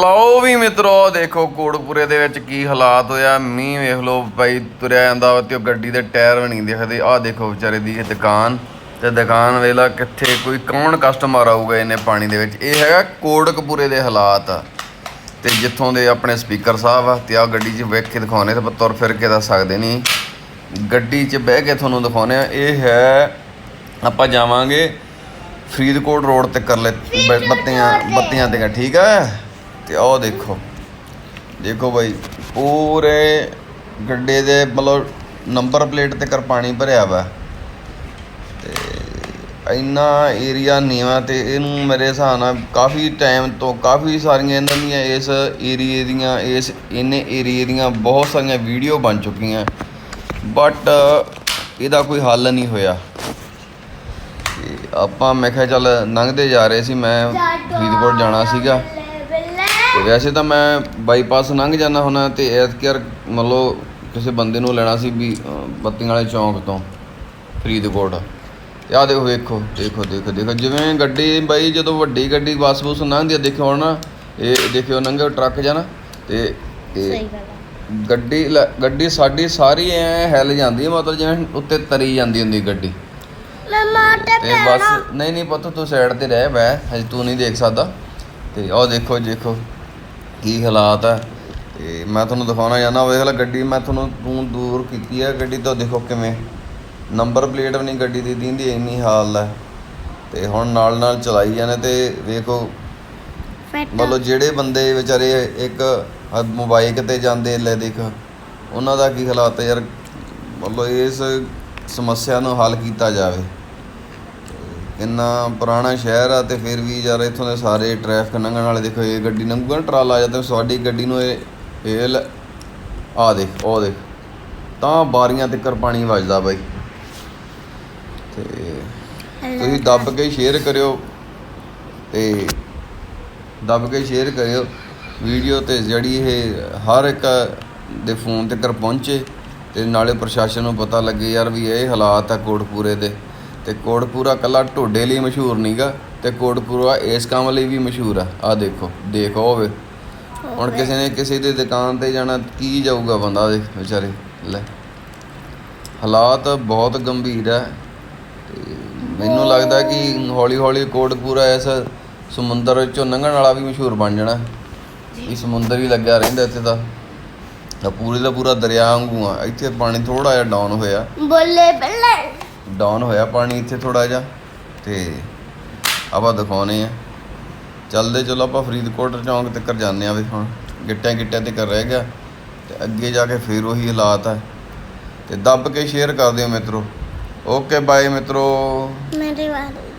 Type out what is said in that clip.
ਲਓ ਵੀ ਮਿੱਤਰੋ ਦੇਖੋ ਕੋੜਪੁਰੇ ਦੇ ਵਿੱਚ ਕੀ ਹਾਲਾਤ ਹੋਇਆ। ਮੀਂਹ ਵੇਖ ਲਓ ਬਾਈ ਤੁਰਿਆ ਜਾਂਦਾ ਵਾ ਤੇ ਉਹ ਗੱਡੀ ਦੇ ਟਾਇਰ ਵੀ ਨਹੀਂ ਦਿਖਦੇ। ਆਹ ਦੇਖੋ ਵਿਚਾਰੇ ਦੀ ਇਹ ਦੁਕਾਨ। ਤੇ ਦੁਕਾਨ ਵੇਲਾ ਕਿੱਥੇ ਕੋਈ ਕੌਣ ਕਸਟਮਰ ਆਊਗਾ ਇਹਨੇ ਪਾਣੀ ਦੇ ਵਿੱਚ। ਇਹ ਹੈਗਾ ਕੋੜਕਪੁਰੇ ਦੇ ਹਾਲਾਤ। ਤੇ ਜਿੱਥੋਂ ਦੇ ਆਪਣੇ ਸਪੀਕਰ ਸਾਹਿਬ ਆ ਤੇ ਆ ਗੱਡੀ 'ਚ ਵੇਖ ਕੇ ਦਿਖਾਉਣੇ ਤੇ ਤੁਰ ਫਿਰ ਕੇ ਦੱਸ ਸਕਦੇ ਨਹੀਂ। ਗੱਡੀ 'ਚ ਬਹਿ ਕੇ ਤੁਹਾਨੂੰ ਦਿਖਾਉਣੇ ਆ। ਇਹ ਹੈ ਆਪਾਂ ਜਾਵਾਂਗੇ ਫਰੀਦਕੋਟ ਰੋਡ ਤੇ ਕਰ ਲੈ ਬੱਤੀਆਂ ਬੱਤੀਆਂ ਤੇ। ਠੀਕ ਹੈ ਤੇ ਆਹ ਦੇਖੋ। ਦੇਖੋ ਬਾਈ ਪੂਰੇ ਗੱਡੇ ਦੇ ਮਤਲਬ ਨੰਬਰ ਪਲੇਟ ਤੇ ਕਰ ਪਾਣੀ ਭਰਿਆ ਵਾ। ਤੇ ਇੰਨਾ ਏਰੀਆ ਨੀਵਾ ਤੇ ਇਹਨੂੰ ਮੇਰੇ ਹਿਸਾਬ ਨਾਲ ਕਾਫੀ ਟਾਈਮ ਤੋਂ ਕਾਫੀ ਸਾਰੀਆਂ ਇਹਨਾਂ ਦੀਆਂ ਇਸ ਏਰੀਏ ਦੀਆਂ ਇਸ ਇਹਨੇ ਏਰੀਏ ਦੀਆਂ ਬਹੁਤ ਸਾਰੀਆਂ ਵੀਡੀਓ ਬਣ ਚੁੱਕੀਆਂ। ਬਟ ਇਹਦਾ ਕੋਈ ਹੱਲ ਨਹੀਂ ਹੋਇਆ। ਆਪਾਂ ਮੈਂ ਕਿਹਾ ਚੱਲ ਲੰਘਦੇ ਜਾ ਰਹੇ ਸੀ ਮੈਂ ਫਰੀਦਕੋਟ ਜਾਣਾ ਸੀਗਾ। ਤੇ ਵੈਸੇ ਤਾਂ ਮੈਂ ਬਾਈਪਾਸ ਲੰਘ ਜਾਂਦਾ ਹੁਣਾ ਤੇ ਐਤਕਰ ਮਤਲਬ ਕਿਸੇ ਬੰਦੇ ਨੂੰ ਲੈਣਾ ਸੀ ਵੀ ਬੱਤੀਆਂ ਵਾਲੇ ਚੌਂਕ ਤੋਂ ਫਰੀਦਕੋਟ। ਆਹ ਦੇਖੋ ਵੇਖੋ ਦੇਖੋ ਦੇਖੋ ਦੇਖੋ ਜਿਵੇਂ ਗੱਡੀ ਬਾਈ ਜਦੋਂ ਵੱਡੀ ਗੱਡੀ ਬੱਸ ਬੁਸ ਲੰਘਦੀ ਆ ਦੇਖਿਓ ਹੁਣ ਨਾ ਇਹ ਦੇਖਿਓ ਨੰਗੇ ਟਰੱਕ ਜਾਣਾ ਤੇ ਸਹੀ ਗੱਲ ਆ। ਗੱਡੀ ਗੱਡੀ ਸਾਡੀ ਸਾਰੀ ਐ ਹਿੱਲ ਜਾਂਦੀ ਹੈ ਮਤਲਬ ਜਿਵੇਂ ਉੱਤੇ ਤਰੀ ਜਾਂਦੀ ਹੁੰਦੀ ਗੱਡੀ। ਮਮਾ ਤੇ ਬਸ ਨਹੀਂ ਨਹੀਂ ਪੁੱਤ ਤੂੰ ਸਾਈਡ ਤੇ ਰਹਿ ਬੈ ਹਜੇ ਤੂੰ ਨਹੀਂ ਦੇਖ ਸਕਦਾ। ਤੇ ਉਹ ਦੇਖੋ ਦੇਖੋ। ਕੀ ਹਾਲਾਤ ਹੈ ਤੇ ਮੈਂ ਤੁਹਾਨੂੰ ਦਿਖਾਉਣਾ ਚਾਹੁੰਦਾ ਵੇਖ ਲੈ ਗੱਡੀ ਮੈਂ ਤੁਹਾਨੂੰ ਤੂੰ ਦੂਰ ਕੀਤੀ ਹੈ ਗੱਡੀ ਤੋਂ ਦੇਖੋ ਕਿਵੇਂ। ਨੰਬਰ ਪਲੇਟ ਵੀ ਨਹੀਂ ਗੱਡੀ ਦੀ ਦਿੰਦੀ ਇੰਨੀ ਹਾਲ ਹੈ ਤੇ ਹੁਣ ਨਾਲ ਨਾਲ ਚਲਾਈ ਜਾਂਦੇ ਤੇ ਵੇਖੋ ਮਤਲਬ ਜਿਹੜੇ ਬੰਦੇ ਵਿਚਾਰੇ ਇੱਕ ਮੋਬਾਈਲ ਤੇ ਜਾਂਦੇ ਲੈ ਦੇਖ ਉਹਨਾਂ ਦਾ ਕੀ ਹਾਲਾਤ ਹੈ ਯਾਰ? ਮਤਲਬ ਇਸ ਸਮੱਸਿਆ ਨੂੰ ਹੱਲ ਕੀਤਾ ਜਾਵੇ। ਕਿੰਨਾ ਪੁਰਾਣਾ ਸ਼ਹਿਰ ਆ ਤੇ ਫਿਰ ਵੀ ਯਾਰ ਇੱਥੋਂ ਦੇ ਸਾਰੇ ਟ੍ਰੈਫਿਕ ਲੰਘਣ ਵਾਲੇ ਦੇਖੋ ਇਹ ਗੱਡੀ ਲੰਘੂਗਾ ਟਰਾਲਾ ਜਾਂ ਤੇ ਸਾਡੀ ਗੱਡੀ ਨੂੰ ਇਹ ਇਹ ਆਹ ਦੇਖ ਉਹ ਦੇਖ। ਤਾਂ ਬਾਰੀਆਂ ਤੱਕ ਪਾਣੀ ਵੱਜਦਾ ਬਾਈ। ਤੇ ਤੁਸੀਂ ਦੱਬ ਕੇ ਸ਼ੇਅਰ ਕਰਿਓ ਤੇ ਦੱਬ ਕੇ ਸ਼ੇਅਰ ਕਰਿਓ। ਵੀਡੀਓ ਤੇ ਜਿਹੜੀ ਇਹ ਹਰ ਇੱਕ ਦੇ ਫੋਨ ਤੇ ਕਰ ਪਹੁੰਚੇ ਤੇ ਨਾਲੇ ਪ੍ਰਸ਼ਾਸਨ ਨੂੰ ਪਤਾ ਲੱਗੇ ਯਾਰ ਵੀ ਇਹ ਹਾਲਾਤ ਆ ਕੋਟਪੂਰੇ ਦੇ। ਤੇ ਕੋਟਪੂਰਾ ਕੱਲਾ ਢੋਡੇ ਲਈ ਮਸ਼ਹੂਰ ਨਹੀਂਗਾ ਤੇ ਕੋਟਪੂਰਾ ਇਸ ਕੰਮ ਲਈ ਵੀ ਮਸ਼ਹੂਰ ਆ। ਆ ਦੇਖੋ ਦੇਖੋ ਹੋਵੇ ਹੁਣ ਕਿਸੇ ਨੇ ਕਿਸੇ ਦੀ ਦੁਕਾਨ ਤੇ ਜਾਣਾ ਕੀ ਜਾਊਗਾ ਬੰਦਾ ਦੇ ਵਿਚਾਰੇ? ਲੈ। ਹਾਲਾਤ ਬਹੁਤ ਗੰਭੀਰ ਹੈ ਤੇ ਮੈਨੂੰ ਲੱਗਦਾ ਕਿ ਹੌਲੀ ਹੌਲੀ ਕੋਟਪੂਰਾ ਇਸ ਸਮੁੰਦਰ ਵਿੱਚੋਂ ਲੰਘਣ ਵਾਲਾ ਵੀ ਮਸ਼ਹੂਰ ਬਣ ਜਾਣਾ। ਇਹ ਸਮੁੰਦਰ ਹੀ ਲੱਗਿਆ ਰਹਿੰਦਾ ਇੱਥੇ ਤਾਂ। ਤਾਂ ਪੂਰੇ ਦਾ ਪੂਰਾ ਦਰਿਆ ਵਾਂਗੂ ਆ। ਇੱਥੇ ਪਾਣੀ ਥੋੜਾ ਜਿਹਾ ਡਾਊਨ ਹੋਇਆ। ਬੋਲੇ ਬੱਲੇ ਡਾਊਨ ਹੋਇਆ ਪਾਣੀ ਇੱਥੇ ਥੋੜਾ ਜਿਹਾ ਤੇ ਆਪਾਂ ਦਿਖਾਉਨੇ ਆ। ਚੱਲਦੇ ਚਲੋ ਆਪਾਂ ਫਰੀਦਕੋਟ ਚੌਂਕ ਤੱਕ ਜਾਂਦੇ ਆ ਵੀ ਹੁਣ ਗਿੱਟਿਆਂ ਗਿੱਟਿਆਂ ਤੇ ਕਰ ਰਹਿ ਗਿਆ ਤੇ ਅੱਗੇ ਜਾ ਕੇ ਫੇਰ ਉਹੀ ਹਾਲਾਤ ਆ। ਤੇ ਦੱਬ ਕੇ ਸ਼ੇਅਰ ਕਰ ਦਿਓ ਮਿੱਤਰੋ। ਓਕੇ ਬਾਏ ਮਿੱਤਰੋ। ਮੇਰੇ ਵਾਲੀ।